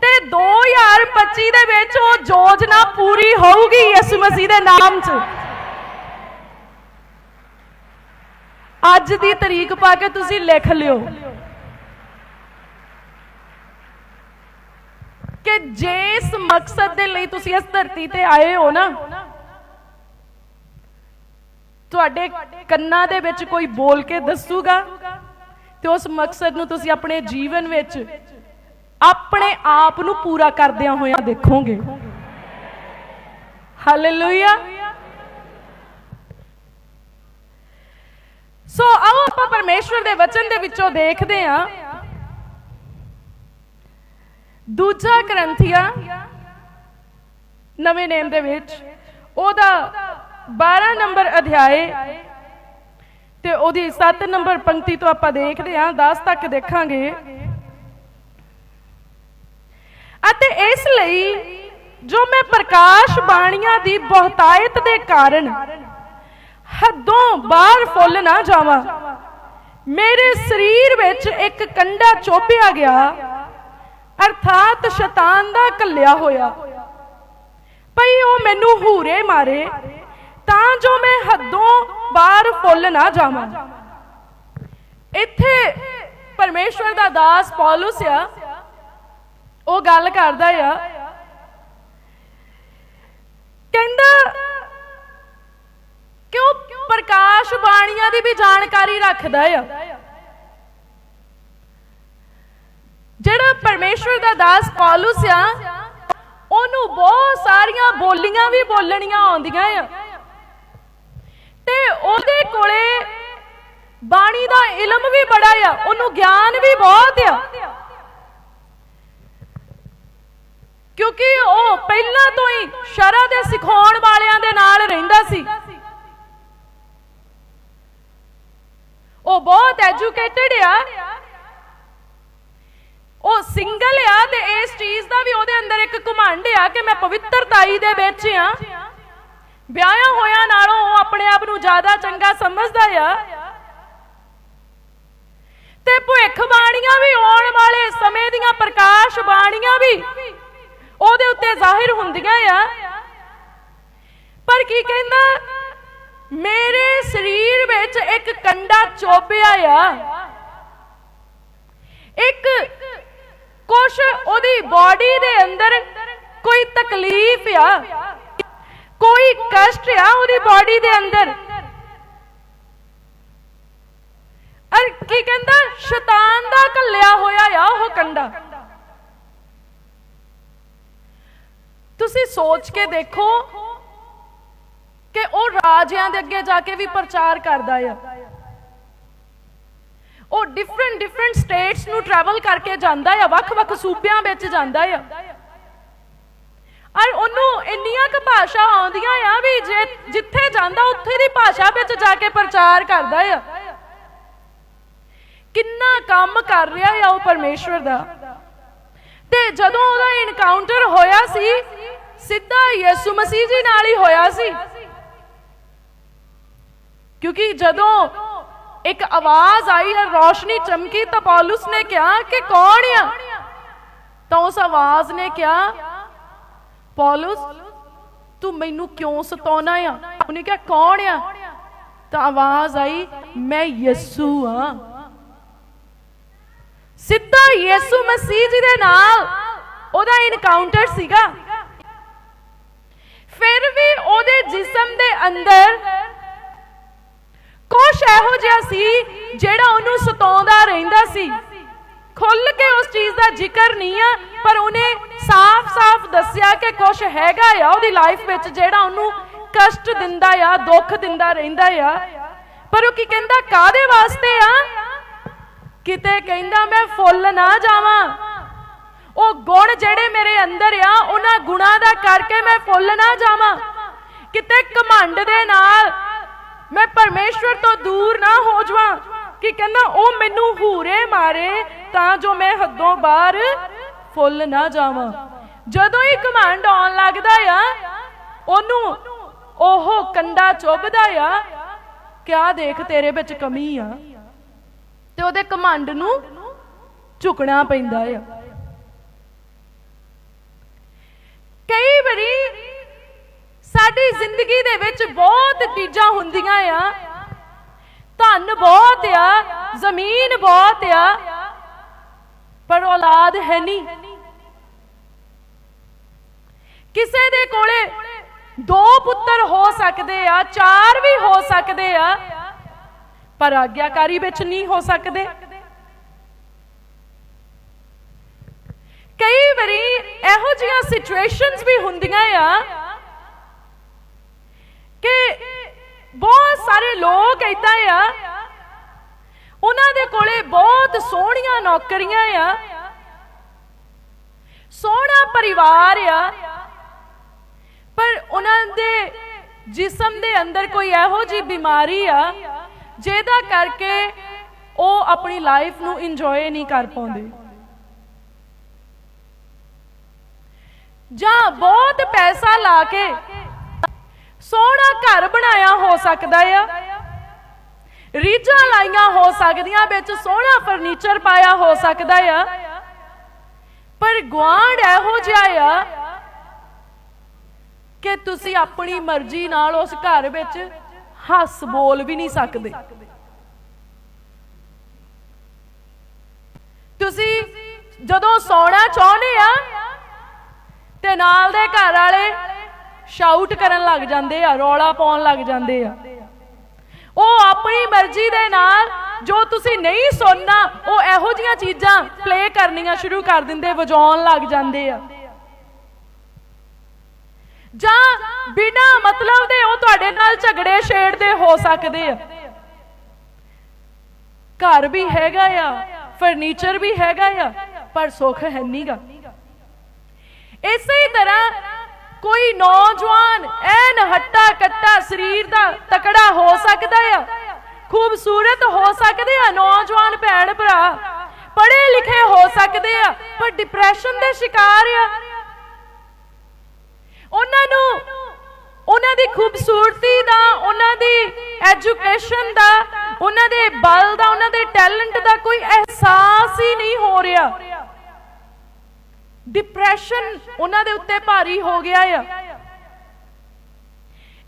ਤੇ 2025 ਦੇ ਵਿੱਚ ਉਹ ਯੋਜਨਾ ਪੂਰੀ ਹੋਊਗੀ ਯਿਸੂ ਮਸੀਹ ਦੇ ਨਾਮ 'ਚ। ਅੱਜ ਦੀ ਤਰੀਕ ਪਾ ਕੇ ਤੁਸੀਂ ਲਿਖ ਲਿਓ। ਕਿ ਜਿਸ ਮਕਸਦ ਦੇ ਲਈ ਤੁਸੀਂ ਇਸ ਧਰਤੀ ਤੇ ਆਏ ਹੋ ਨਾ, ਤੁਹਾਡੇ ਕੰਨਾਂ ਦੇ ਵਿੱਚ ਕੋਈ ਬੋਲ ਕੇ ਦੱਸੂਗਾ ਤੇ ਉਸ ਮਕਸਦ ਨੂੰ ਤੁਸੀਂ ਆਪਣੇ ਜੀਵਨ ਵਿੱਚ ਆਪਣੇ ਆਪ ਨੂੰ ਪੂਰਾ ਕਰਦਿਆਂ ਹੋਇਆਂ ਦੇਖੋਗੇ। ਹਾਲੇਲੂਇਆ ਸੋ ਆਓ ਆਪਾਂ ਪਰਮੇਸ਼ਵਰ ਦੇ ਵਚਨ ਦੇ ਵਿੱਚੋਂ ਦੇਖਦੇ ਹਾਂ ਦੂਜਾ ਗ੍ਰੰਥੀਆ ਨਵੇਂ ਨੇਮ ਦੇ ਵਿੱਚ ਉਹਦਾ 12 ਨੰਬਰ ਅਧਿਆਏ ਤੇ ਉਹਦੀ 7 ਨੰਬਰ ਪੰਕਤੀ ਤੋਂ ਆਪਾਂ ਦੇਖਦੇ ਹਾਂ 10 ਤੱਕ ਦੇਖਾਂਗੇ ਅਤੇ ਇਸ ਲਈ ਜੋ ਮੈਂ ਪ੍ਰਕਾਸ਼ ਬਾਣੀਆਂ ਦੀ ਬਹੁਤਾਇਤ ਦੇ ਕਾਰਨ ਹੱਦੋਂ ਬਾਹਰ ਫੁੱਲ ਨਾ ਜਾਵਾਂ। ਮੇਰੇ ਸਰੀਰ ਵਿੱਚ ਇੱਕ ਕੰਡਾ ਚੋਪਿਆ ਗਿਆ। ਅਰਥਾਤ ਸ਼ੈਤਾਨ ਦਾ ਕੱਲਿਆ ਹੋਇਆ। ਭਈ ਉਹ ਮੈਨੂੰ ਹੂਰੇ ਮਾਰੇ, ਤਾਂ ਜੋ ਮੈਂ ਹੱਦੋਂ ਬਾਹਰ ਫੁੱਲ ਨਾ ਜਾਵਾਂ। ਇੱਥੇ ਪਰਮੇਸ਼ਵਰ ਦਾ ਦਾਸ ਪੌਲੁਸ ਆ। ਉਹ ਗੱਲ ਕਰਦਾ ਆ ਕਹਿੰਦਾ ਕਿ ਉਹ ਪ੍ਰਕਾਸ਼ ਬਾਣੀਆਂ ਦੀ ਵੀ ਜਾਣਕਾਰੀ ਰੱਖਦਾ ਆ। ਜਿਹੜਾ ਪਰਮੇਸ਼ਵਰ ਦਾ ਦਾਸ ਪੌਲੁਸ ਆ, ਉਹਨੂੰ ਬਹੁਤ ਸਾਰੀਆਂ ਬੋਲੀਆਂ ਵੀ ਬੋਲਣੀਆਂ ਆਉਂਦੀਆਂ ਆ। ਤੇ ਉਹਦੇ ਕੋਲੇ ਬਾਣੀ ਦਾ ਇਲਮ ਵੀ ਬੜਾ ਆ, ਉਹਨੂੰ ਗਿਆਨ ਵੀ ਬਹੁਤ ਆ। ਕਿਉਂਕਿ ਉਹ ਪਹਿਲਾਂ ਤੋਂ ਹੀ ਸ਼ਰਾ ਦੇ ਸਿਖਾਉਣ ਵਾਲਿਆਂ ਦੇ ਨਾਲ ਰਹਿੰਦਾ ਸੀ। ਉਹ ਬਹੁਤ ਐਜੂਕੇਟਿਡ ਆ। ਉਹ ਸਿੰਗਲ ਆ ਤੇ ਇਸ ਚੀਜ਼ ਦਾ ਵੀ ਉਹਦੇ ਅੰਦਰ ਇੱਕ ਘਮੰਡ ਆ ਕਿ ਮੈਂ ਪਵਿੱਤਰਤਾਈ ਦੇ ਵਿੱਚ ਆ। ਵਿਆਹਿਆ ਹੋਇਆਂ ਨਾਲੋਂ ਉਹ ਆਪਣੇ ਆਪ ਨੂੰ ਜ਼ਿਆਦਾ ਚੰਗਾ ਸਮਝਦਾ ਆ। ਤੇ ਭੁੱਖ ਬਾਣੀਆਂ ਵੀ ਆਉਣ ਵਾਲੇ ਸਮੇਂ ਦੀਆਂ ਪ੍ਰਕਾਸ਼ ਬਾਣੀਆਂ ਵੀ ਉਹਦੇ ਉੱਤੇ ਜ਼ਾਹਿਰ ਹੁੰਦੀਆਂ ਆ। ਪਰ ਕੀ ਕਹਿੰਦਾ? ਮੇਰੇ ਸਰੀਰ ਵਿੱਚ ਇੱਕ ਕੰਡਾ ਚੋਬਿਆ ਆ। ਇੱਕ ਕੁਛ ਉਹਦੀ ਬਾਡੀ ਦੇ ਅੰਦਰ ਕੋਈ ਤਕਲੀਫ ਆ। ਕੋਈ ਕਸ਼ਟ ਆ ਉਹਦੀ ਬਾਡੀ ਦੇ ਅੰਦਰ। ਅਰ ਕੀ ਕਹਿੰਦਾ? ਸ਼ੈਤਾਨ ਦਾ ਕੱਲਿਆ ਹੋਇਆ ਆ ਉਹ ਕੰਡਾ। ਤੁਸੀਂ ਸੋਚ ਕੇ ਦੇਖੋ ਕਿ ਉਹ ਰਾਜਿਆਂ ਦੇ ਅੱਗੇ ਜਾ ਕੇ ਵੀ ਪ੍ਰਚਾਰ ਕਰਦਾ ਆ। ਉਹ ਡਿਫਰੈਂਟ ਡਿਫਰੈਂਟ ਸਟੇਟਸ ਨੂੰ ਟਰੈਵਲ ਕਰਕੇ ਜਾਂਦਾ ਆ ਵੱਖ-ਵੱਖ ਸੂਬਿਆਂ ਵਿੱਚ ਜਾਂਦਾ ਆ। ਔਰ ਉਹਨੂੰ ਇੰਨੀਆਂ ਕੁ ਭਾਸ਼ਾ ਆਉਂਦੀਆਂ ਆ ਵੀ ਜੇ ਜਿੱਥੇ ਜਾਂਦਾ, ਉੱਥੇ ਦੀ ਭਾਸ਼ਾ ਵਿੱਚ ਜਾ ਕੇ ਪ੍ਰਚਾਰ ਕਰਦਾ ਆ। ਕਿੰਨਾ ਕੰਮ ਕਰ ਰਿਹਾ ਆ ਉਹ ਪਰਮੇਸ਼ਵਰ ਦਾ। ਤੇ ਜਦੋਂ ਉਹਦਾ ਇਨਕਾਊਂਟਰ ਹੋਇਆ ਸੀ, ਸਿੱਧਾ ਯਿਸੂ ਮਸੀਹ ਜੀ ਨਾਲ ਹੀ ਹੋਇਆ ਸੀ। ਕਿਉਂਕਿ ਜਦੋਂ ਇੱਕ ਆਵਾਜ਼ ਆਈ ਔਰ ਰੋਸ਼ਨੀ ਚਮਕੀ ਤਾਂ ਪੌਲਸ ਨੇ ਕਿਹਾ ਕਿ ਕੌਣ ਆ? ਤਾਂ ਉਸ ਆਵਾਜ਼ ਨੇ ਕਿਹਾ, ਪੌਲਸ, ਤੂੰ ਮੈਨੂੰ ਕਿਉਂ ਸਤਾਉਣਾ ਆ? ਉਹਨੇ ਕਿਹਾ, ਕੌਣ ਆ? ਤਾਂ ਆਵਾਜ਼ ਆਈ, ਮੈਂ ਯਿਸੂ ਆ। ਸਿੱਧਾ ਯਿਸੂ ਮਸੀਹ ਜੀ ਦੇ ਨਾਲ ਉਹਦਾ ਇਨਕਾਊਂਟਰ ਸੀਗਾ। ਫਿਰ ਵੀ ਉਹਦੇ ਜਿਸਮ ਦੇ ਅੰਦਰ ਇਹੋ ਜਿਹਾ ਸੀ ਜਿਹੜਾ ਉਹਨੂੰ ਸਤਾਉਂਦਾ ਰਹਿੰਦਾ ਸੀ। ਖੁੱਲ ਕੇ ਉਸ ਚੀਜ਼ ਦਾ ਜ਼ਿਕਰ ਨਹੀਂ ਆ, ਪਰ ਉਹਨੇ ਸਾਫ਼-ਸਾਫ਼ ਦੱਸਿਆ ਕਿ ਕੁਛ ਹੈਗਾ ਆ ਉਹਦੀ ਲਾਈਫ ਵਿੱਚ ਜਿਹੜਾ ਉਹਨੂੰ ਕਸ਼ਟ ਦਿੰਦਾ ਆ, ਦੁੱਖ ਦਿੰਦਾ ਰਹਿੰਦਾ ਆ। ਪਰ ਉਹ ਕੀ ਕਹਿੰਦਾ ਕਾਦੇ ਵਾਸਤੇ ਆ? ਕਿਤੇ ਕਹਿੰਦਾ, ਮੈਂ ਫੁੱਲ ਨਾ ਜਾਵਾਂ। ਉਹ ਗੁਣ ਜਿਹੜੇ ਮੇਰੇ ਅੰਦਰ ਆ, ਉਹਨਾਂ ਗੁਣਾਂ ਦਾ ਕਰਕੇ ਮੈਂ ਫੁੱਲ ਨਾ ਜਾਵਾਂ। ਕਿਤੇ ਘਮੰਡ ਦੇ ਨਾਲ ਮੈਂ ਪਰਮੇਸ਼ਵਰ ਤੋਂ ਦੂਰ ਨਾ ਹੋ ਜਾਵਾਂ ਕਿ ਕਹਿੰਦਾ ਉਹ ਮੈਨੂੰ ਹੂਰੇ ਮਾਰੇ ਤਾਂ ਜੋ ਮੈਂ ਹੱਦੋਂ ਬਾਹਰ ਫੁੱਲ ਨਾ ਜਾਵਾਂ। ਜਦੋਂ ਹੀ ਘਮੰਡ ਆਉਣ ਲੱਗਦਾ ਆ, ਉਹਨੂੰ ਉਹ ਕੰਡਾ ਚੁੱਭਦਾ ਆ, ਕਿਆ ਦੇਖ ਤੇਰੇ ਵਿੱਚ ਕਮੀ ਆ? ਤੇ ਉਹਦੇ ਕਮਾਂਡ ਨੂੰ ਝੁਕਣਾ ਪੈਂਦਾ ਆ ਕਈ ਵਾਰੀ ਸਾਡੀ ਜ਼ਿੰਦਗੀ ਦੇ ਵਿੱਚ ਬਹੁਤ ਚੀਜ਼ਾਂ ਹੁੰਦੀਆਂ ਆ। ਧਨ ਬਹੁਤ ਆ, ਜ਼ਮੀਨ ਬਹੁਤ ਆ, ਪਰ ਔਲਾਦ ਹੈ ਨਹੀਂ। ਕਿਸੇ ਦੇ ਕੋਲੇ ਦੋ ਪੁੱਤਰ ਹੋ ਸਕਦੇ ਆ, ਚਾਰ ਵੀ ਹੋ ਸਕਦੇ ਆ, ਪਰ ਆਗਿਆਕਾਰੀ ਵਿੱਚ ਨਹੀਂ ਹੋ ਸਕਦੇ। ਕਈ ਵਾਰੀ ਇਹੋ ਜਿਹੀਆਂ ਸਿਚੁਏਸ਼ਨਸ ਵੀ ਹੁੰਦੀਆਂ ਆ ਕਿ ਬਹੁਤ ਸਾਰੇ ਲੋਕ ਇਦਾਂ ਆ। ਉਹਨਾਂ ਦੇ ਕੋਲੇ ਬਹੁਤ ਸੋਹਣੀਆਂ ਨੌਕਰੀਆਂ ਆ। ਸੋਹਣਾ ਪਰਿਵਾਰ ਆ। ਪਰ ਉਹਨਾਂ ਦੇ ਜਿਸਮ ਦੇ ਅੰਦਰ ਕੋਈ ਇਹੋ ਜੀ ਬਿਮਾਰੀ ਆ, ਜਿਹਦਾ ਕਰਕੇ ਉਹ ਆਪਣੀ ਲਾਈਫ ਨੂੰ ਇੰਜੋਏ ਨਹੀਂ ਕਰ ਪਾਉਂਦੇ। ਜਾਂ ਬਹੁਤ ਪੈਸਾ ਲਾ ਕੇ ਸੋਹਣਾ ਘਰ ਬਣਾਇਆ ਹੋ ਸਕਦਾ ਆ। ਰੀਝਾਂ ਲਾਈਆਂ ਹੋ ਸਕਦੀਆਂ, ਵਿੱਚ ਸੋਹਣਾ ਫਰਨੀਚਰ ਪਾਇਆ ਹੋ ਸਕਦਾ ਆ। ਪਰ ਗਵਾਂਡ ਇਹੋ ਜਿਹਾ ਆ ਕਿ ਤੁਸੀਂ ਆਪਣੀ ਮਰਜ਼ੀ ਨਾਲ ਉਸ ਘਰ ਵਿੱਚ ਹੱਸ ਬੋਲ ਵੀ ਨਹੀਂ ਸਕਦੇ। ਤੁਸੀਂ ਜਦੋਂ ਸੌਣਾ ਚਾਹੁੰਦੇ ਆ ਤੇ ਨਾਲ ਦੇ ਘਰ ਵਾਲੇ ਸ਼ਾਊਟ ਕਰਨ ਲੱਗ ਜਾਂਦੇ ਆ, ਰੌਲਾ ਪਾਉਣ ਲੱਗ ਜਾਂਦੇ ਆ। ਉਹ ਆਪਣੀ ਮਰਜ਼ੀ ਦੇ ਨਾਲ ਜੋ ਤੁਸੀਂ ਨਹੀਂ ਸੁਣਨਾ, ਉਹ ਇਹੋ ਜੀਆਂ ਚੀਜ਼ਾਂ ਪਲੇ ਕਰਨੀਆਂ ਸ਼ੁਰੂ ਕਰ ਦਿੰਦੇ, ਵਜਾਉਣ ਲੱਗ ਜਾਂਦੇ ਆ। ਜਾਂ ਬਿਨਾ ਮਤਲਬ ਦੇ ਉਹ ਤੁਹਾਡੇ ਨਾਲ ਝਗੜੇ ਛੇੜਦੇ ਹੋ ਸਕਦੇ ਆ। ਘਰ ਵੀ ਹੈਗਾ ਆ ਫਰਨੀਚਰ ਵੀ ਹੈਗਾ ਆ, ਪਰ ਸੁੱਖ ਹੈ ਨਹੀਂਗਾ ਇਸੇ ਤਰ੍ਹਾਂ ਕੋਈ ਨੌਜਵਾਨ ਐਨ ਹੱਟਾ ਕੱਟਾ ਸਰੀਰ ਦਾ ਤਕੜਾ ਹੋ ਸਕਦਾ ਆ? ਖੂਬਸੂਰਤ ਹੋ ਸਕਦੇ ਆ ਨੌਜਵਾਨ ਭੈਣ ਭਰਾ? ਪੜ੍ਹੇ ਲਿਖੇ ਹੋ ਸਕਦੇ ਆ, ਪਰ ਡਿਪਰੈਸ਼ਨ ਦੇ ਸ਼ਿਕਾਰ ਆ। ਉਹਨਾਂ ਨੂੰ, ਉਹਨਾਂ ਦੀ ਖੂਬਸੂਰਤੀ ਦਾ, ਉਹਨਾਂ ਦੀ ਐਜੂਕੇਸ਼ਨ ਦਾ, ਉਹਨਾਂ ਦੇ ਬਲ ਦਾ, ਉਹਨਾਂ ਦੇ ਟੈਲੈਂਟ ਦਾ ਕੋਈ ਅਹਿਸਾਸ ਹੀ ਨਹੀਂ ਹੋ ਰਿਹਾ। ਡਿਪਰੈਸ਼ਨ ਉਹਨਾਂ ਦੇ ਉੱਤੇ ਭਾਰੀ ਹੋ ਗਿਆ ਆ।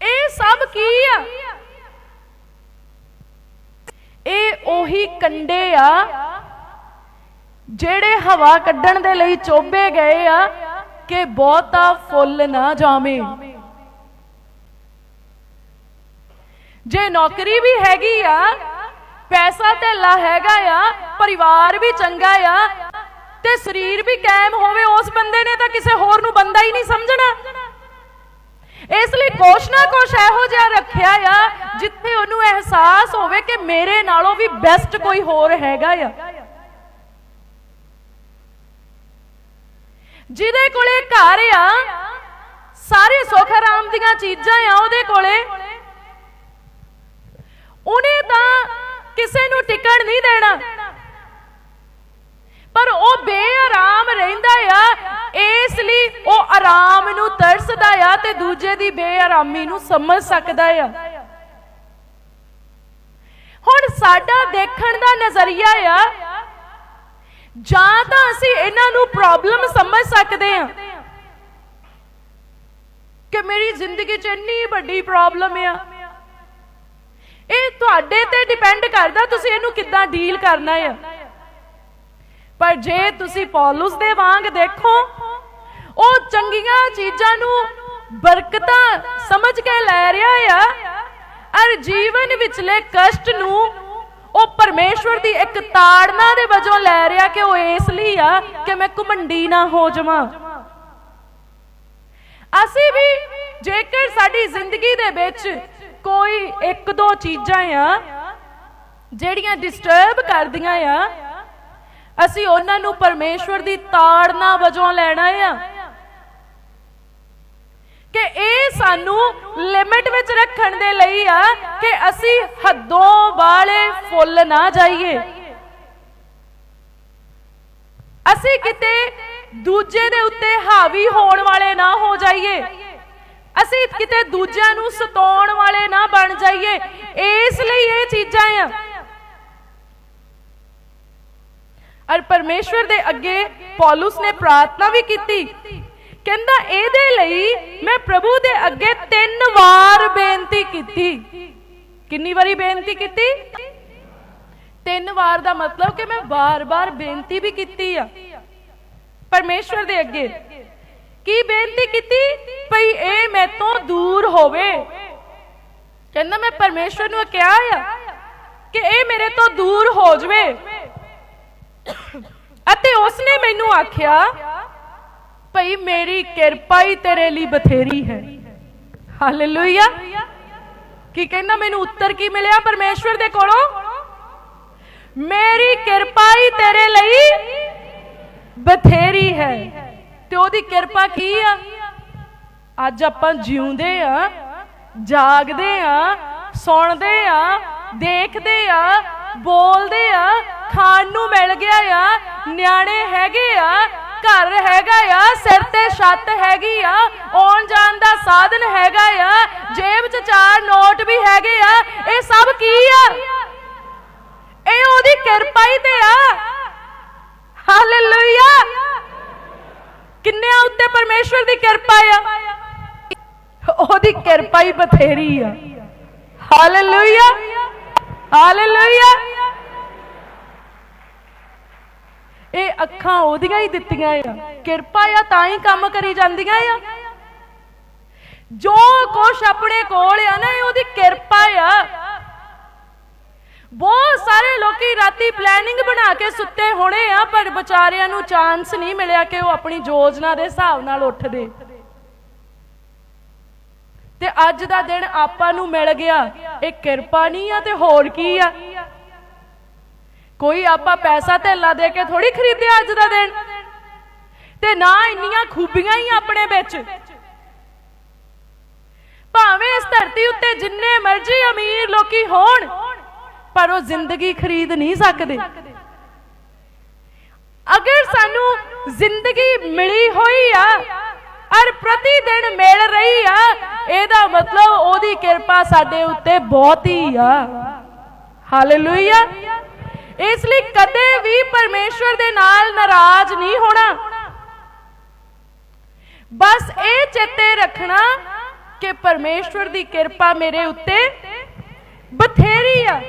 ਇਹ ਸਭ ਕੀ ਆ? ਇਹ ਉਹੀ ਕੰਡੇ ਆ ਜਿਹੜੇ ਹਵਾ ਕੱਢਣ ਦੇ ਲਈ ਚੋਬੇ ਗਏ ਆ ਕਿ ਬਹੁਤਾ ਫੁੱਲ ਨਾ ਜਾਵੇ ਜੇ ਨੌਕਰੀ ਵੀ ਹੈਗੀ ਆ, ਪੈਸਾ ਧੇਲਾ ਹੈਗਾ ਆ, ਪਰਿਵਾਰ ਵੀ ਚੰਗਾ ਆ ਤੇ ਸਰੀਰ ਵੀ ਕਾਇਮ ਹੋਵੇ, ਉਸ ਬੰਦੇ ਨੇ ਤਾਂ ਕਿਸੇ ਹੋਰ ਨੂੰ ਬੰਦਾ ਹੀ ਨਹੀਂ ਸਮਝਣਾ। ਇਸ ਲਈ ਕੁਛ ਨਾ ਕੁਛ ਇਹੋ ਜਿਹਾ ਰੱਖਿਆ ਆ, ਜਿੱਥੇ ਉਹਨੂੰ ਅਹਿਸਾਸ ਹੋਵੇ ਕਿ ਮੇਰੇ ਨਾਲੋਂ ਵੀ ਬੈਸਟ ਕੋਈ ਹੋਰ ਹੈਗਾ ਆ। ਜਿਹਦੇ ਕੋਲੇ ਘਰ ਆ, ਸਾਰੇ ਸੁਖ ਆਰਾਮ ਦੀਆਂ ਚੀਜ਼ਾਂ ਆ ਉਹਦੇ ਕੋਲੇ, ਉਹਨੇ ਤਾਂ ਕਿਸੇ ਨੂੰ ਟਿਕਣ ਨਹੀਂ ਦੇਣਾ। ਪਰ ਉਹ ਬੇਆਰਾਮ ਰਹਿੰਦਾ ਆ। ਇਸ ਲਈ ਉਹ ਆਰਾਮ ਨੂੰ ਤਰਸਦਾ ਆ ਤੇ ਦੂਜੇ ਦੀ ਬੇਆਰਾਮੀ ਨੂੰ ਸਮਝ ਸਕਦਾ ਆ। ਹੁਣ ਸਾਡਾ ਦੇਖਣ ਦਾ ਨਜ਼ਰੀਆ ਆ। ਜਾਂ ਤਾਂ ਅਸੀਂ ਇਹਨਾਂ ਨੂੰ ਪ੍ਰੋਬਲਮ ਸਮਝ ਸਕਦੇ ਹਾਂ ਕਿ ਮੇਰੀ ਜ਼ਿੰਦਗੀ 'ਚ ਇੰਨੀ ਵੱਡੀ ਪ੍ਰੋਬਲਮ ਆ। ਇਹ ਤੁਹਾਡੇ ਤੇ ਡਿਪੈਂਡ ਕਰਦਾ ਤੁਸੀਂ ਇਹਨੂੰ ਕਿੱਦਾਂ ਡੀਲ ਕਰਨਾ ਆ। ਪਰ ਜੇ ਤੁਸੀਂ ਪੌਲਸ ਦੇ ਵਾਂਗ ਦੇਖੋ, ਉਹ ਚੰਗੀਆਂ ਚੀਜ਼ਾਂ ਨੂੰ ਬਰਕਤਾਂ ਸਮਝ ਕੇ ਲੈ ਰਿਹਾ ਆ ਅਰ ਜੀਵਨ ਵਿਚਲੇ ਕਸ਼ਟ ਨੂੰ ਉਹ ਪਰਮੇਸ਼ਵਰ ਦੀ ਇੱਕ ਤਾੜਨਾ ਦੇ ਵਜੋਂ ਲੈ ਰਿਹਾ ਕਿ ਉਹ ਇਸ ਲਈ ਆ ਕਿ ਮੈਂ ਘਮੰਡੀ ਨਾ ਹੋ ਜਾਵਾਂ। ਅਸੀਂ ਵੀ ਜੇਕਰ ਸਾਡੀ ਜ਼ਿੰਦਗੀ ਦੇ ਵਿੱਚ ਕੋਈ ਇੱਕ ਦੋ ਚੀਜ਼ਾਂ ਆ, ਜਿਹੜੀਆਂ ਡਿਸਟਰਬ ਕਰਦੀਆਂ ਆ ਅਸੀਂ ਉਹਨਾਂ ਨੂੰ ਪਰਮੇਸ਼ਵਰ ਦੀ ਤਾੜਨਾ ਵਜੋਂ ਲੈਣਾ ਆ ਕਿ ਇਹ ਸਾਨੂੰ ਲਿਮਿਟ ਵਿੱਚ ਰੱਖਣ ਦੇ ਲਈ ਆ ਕਿ ਅਸੀਂ ਹੱਦੋਂ ਵਾਲੇ ਫੁੱਲ ਨਾ ਜਾਈਏ। ਅਸੀਂ ਕਿਤੇ ਦੂਜੇ ਦੇ ਉੱਤੇ ਹਾਵੀ ਹੋਣ ਵਾਲੇ ਨਾ ਹੋ ਜਾਈਏ। ਅਸੀਂ ਕਿਤੇ ਦੂਜਿਆਂ ਨੂੰ ਸਤਾਉਣ ਵਾਲੇ ਨਾ ਬਣ ਜਾਈਏ। ਇਸ ਲਈ ਇਹ ਚੀਜ਼ਾਂ ਆ। ਅਰ ਪਰਮੇਸ਼ਵਰ ਦੇ ਅੱਗੇ ਪੌਲਸ ਨੇ ਪ੍ਰਾਰਥਨਾ ਵੀ ਕੀਤੀ। ਕਹਿੰਦਾ, ਇਹਦੇ ਲਈ ਮੈਂ ਪ੍ਰਭੂ ਦੇ ਅੱਗੇ ਤਿੰਨ ਵਾਰ ਬੇਨਤੀ ਕੀਤੀ। ਕਿੰਨੀ ਵਾਰੀ ਬੇਨਤੀ ਕੀਤੀ? ਤਿੰਨ ਵਾਰ ਦਾ ਮਤਲਬ ਕਿ ਮੈਂ ਬਾਰ-ਬਾਰ ਬੇਨਤੀ ਵੀ ਕੀਤੀ ਆ ਪਰਮੇਸ਼ਵਰ ਦੇ ਅੱਗੇ। ਕੀ ਬੇਨਤੀ ਕੀਤੀ? ਭਈ ਇਹ ਮੈਥੋਂ ਦੂਰ ਹੋਵੇ। ਕਹਿੰਦਾ, ਮੈਂ ਪਰਮੇਸ਼ਵਰ ਨੂੰ ਕਿਹਾ ਆ ਕਿ ਇਹ ਮੇਰੇ ਤੋਂ ਦੂਰ ਹੋ ਜਵੇ। ਅਤੇ ਉਸਨੇ ਮੈਨੂੰ ਆਖਿਆ, ਭਈ ਮੇਰੀ ਕਿਰਪਾ ਹੀ ਤੇਰੇ ਲਈ ਬਥੇਰੀ ਹੈ। ਹਾਲੇਲੂਇਆ ਕੀ ਕਹਿੰਦਾ, ਮੈਨੂੰ ਉੱਤਰ ਕੀ ਮਿਲਿਆ ਪਰਮੇਸ਼ਵਰ ਦੇ ਕੋਲੋਂ? ਮੇਰੀ ਕਿਰਪਾ ਹੀ ਤੇਰੇ ਲਈ ਬਥੇਰੀ ਹੈ। ਤੇ ਉਹਦੀ ਕਿਰਪਾ ਕੀ ਆ? ਅੱਜ ਆਪਾਂ ਜਿਉਂਦੇ ਆ, ਜਾਗਦੇ ਆ, ਸੁਣਦੇ ਆ, ਦੇਖਦੇ ਆ ਬੋਲਦੇ ਆ, ਖਾਣ ਨੂੰ ਮਿਲ ਗਿਆ ਆ, ਨਿਆਣੇ ਹੈਗੇ ਆ, ਘਰ ਹੈਗਾ ਆ, ਸਿਰ ਤੇ ਛੱਤ ਹੈਗੀ ਆ, ਆਉਣ ਜਾਣ ਦਾ ਸਾਧਨ ਹੈਗਾ ਆ, ਜੇਬ 'ਚ ਚਾਰ ਨੋਟ ਵੀ ਹੈਗੇ ਆ, ਇਹ ਸਭ ਕੀ ਆ? ਇਹ ਉਹਦੀ ਕਿਰਪਾ ਹੀ ਤੇ ਆ। ਹਾਲੇਲੂਇਆ। ਕਿੰਨਿਆਂ ਉੱਤੇ ਪਰਮੇਸ਼ਵਰ ਦੀ ਕਿਰਪਾ ਆ? ਉਹਦੀ ਕਿਰਪਾ ਹੀ ਬਥੇਰੀ ਆ। ਹਾਲੇਲੂਇਆ। ਹਾਲੇਲੂਇਆ। ਇਹ ਅੱਖਾਂ ਉਹਦੀਆਂ ਹੀ ਦਿੱਤੀਆਂ ਆ। ਕਿਰਪਾ ਆ, ਤਾਂ ਹੀ ਕੰਮ ਕਰੀ ਜਾਂਦੀਆਂ ਆ। ਜੋ ਕੁਛ ਆਪਣੇ ਕੋਲ ਆ ਨਾ, ਇਹ ਉਹਦੀ ਕਿਰਪਾ ਆ। ਬਹੁਤ ਸਾਰੇ ਲੋਕੀ ਰਾਤੀ ਪਲੈਨਿੰਗ ਬਣਾ ਕੇ ਸੁੱਤੇ ਹੋਣੇ ਆ, ਪਰ ਵਿਚਾਰਿਆਂ ਨੂੰ ਚਾਂਸ ਨਹੀਂ ਮਿਲਿਆ ਕਿ ਉਹ ਆਪਣੀ ਯੋਜਨਾ ਦੇ ਹਿਸਾਬ ਨਾਲ ਉੱਠਦੇ। ਤੇ ਅੱਜ ਦਾ ਦਿਨ ਆਪਾਂ ਨੂੰ ਮਿਲ ਗਿਆ। ਇਹ ਕਿਰਪਾ ਨਹੀਂ ਆ ਤੇ ਹੋਰ ਕੀ ਆ? ਕੋਈ ਆਪਾਂ ਪੈਸਾ ਧੇਲਾ ਦੇ ਕੇ ਥੋੜੀ ਖਰੀਦਿਆ ਅੱਜ ਦਾ ਦਿਨ? ਤੇ ਨਾ ਇੰਨੀਆਂ ਖੂਬੀਆਂ ਹੀ ਆਪਣੇ ਵਿੱਚ? ਭਾਵੇਂ ਇਸ ਧਰਤੀ ਉੱਤੇ ਜਿੰਨੇ ਮਰਜ਼ੀ ਅਮੀਰ ਲੋਕੀ ਹੋਣ, ਪਰ ਉਹ ਜ਼ਿੰਦਗੀ ਖਰੀਦ ਨਹੀਂ ਸਕਦੇ। ਅਗਰ ਸਾਨੂੰ ਜ਼ਿੰਦਗੀ ਮਿਲੀ ਹੋਈ ਆ ਔਰ ਪ੍ਰਤੀ ਦਿਨ ਮਿਲ ਰਹੀ ਆ। ਇਹਦਾ ਮਤਲਬ ਉਹਦੀ ਕਿਰਪਾ ਸਾਡੇ ਉੱਤੇ ਬਹੁਤੀ ਆ। ਹਾਲੇਲੂਇਆ ਇਸ ਲਈ ਕਦੇ ਵੀ ਪਰਮੇਸ਼ਵਰ ਦੇ ਨਾਲ ਨਾਰਾਜ਼ ਨਹੀਂ ਹੋਣਾ। ਬਸ ਇਹ ਚੇਤੇ ਰੱਖਣਾ ਕਿ ਪਰਮੇਸ਼ਵਰ ਦੀ ਕਿਰਪਾ ਮੇਰੇ ਉੱਤੇ ਬਥੇਰੀ ਆ।